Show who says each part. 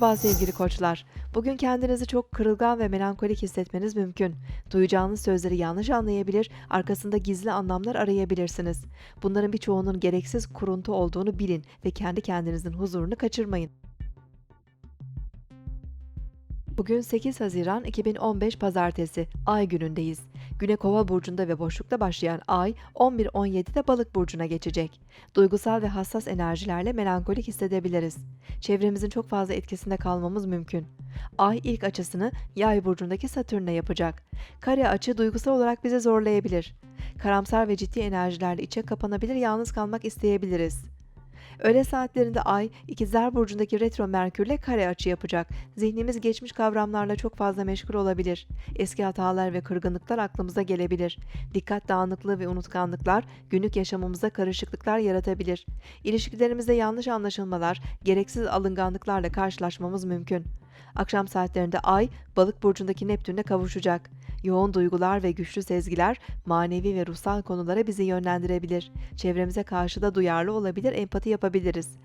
Speaker 1: Merhaba sevgili koçlar. Bugün kendinizi çok kırılgan ve melankolik hissetmeniz mümkün. Duyacağınız sözleri yanlış anlayabilir, arkasında gizli anlamlar arayabilirsiniz. Bunların birçoğunun gereksiz kuruntu olduğunu bilin ve kendi kendinizin huzurunu kaçırmayın. Bugün 8 Haziran 2015 Pazartesi, Ay günündeyiz. Güne Kova burcunda ve boşlukta başlayan Ay 11-17'de Balık burcuna geçecek. Duygusal ve hassas enerjilerle melankolik hissedebiliriz. Çevremizin çok fazla etkisinde kalmamız mümkün. Ay ilk açısını Yay burcundaki Satürn'e yapacak. Kare açı duygusal olarak bizi zorlayabilir. Karamsar ve ciddi enerjilerle içe kapanabilir, yalnız kalmak isteyebiliriz. Öğle saatlerinde Ay, İkizler Burcu'ndaki retro Merkürle kare açı yapacak. Zihnimiz geçmiş kavramlarla çok fazla meşgul olabilir. Eski hatalar ve kırgınlıklar aklımıza gelebilir. Dikkat dağınıklığı ve unutkanlıklar günlük yaşamımızda karışıklıklar yaratabilir. İlişkilerimizde yanlış anlaşılmalar, gereksiz alınganlıklarla karşılaşmamız mümkün. Akşam saatlerinde Ay, Balık burcundaki Neptün'le kavuşacak. Yoğun duygular ve güçlü sezgiler manevi ve ruhsal konulara bizi yönlendirebilir. Çevremize karşı da duyarlı olabilir, empati yapabiliriz.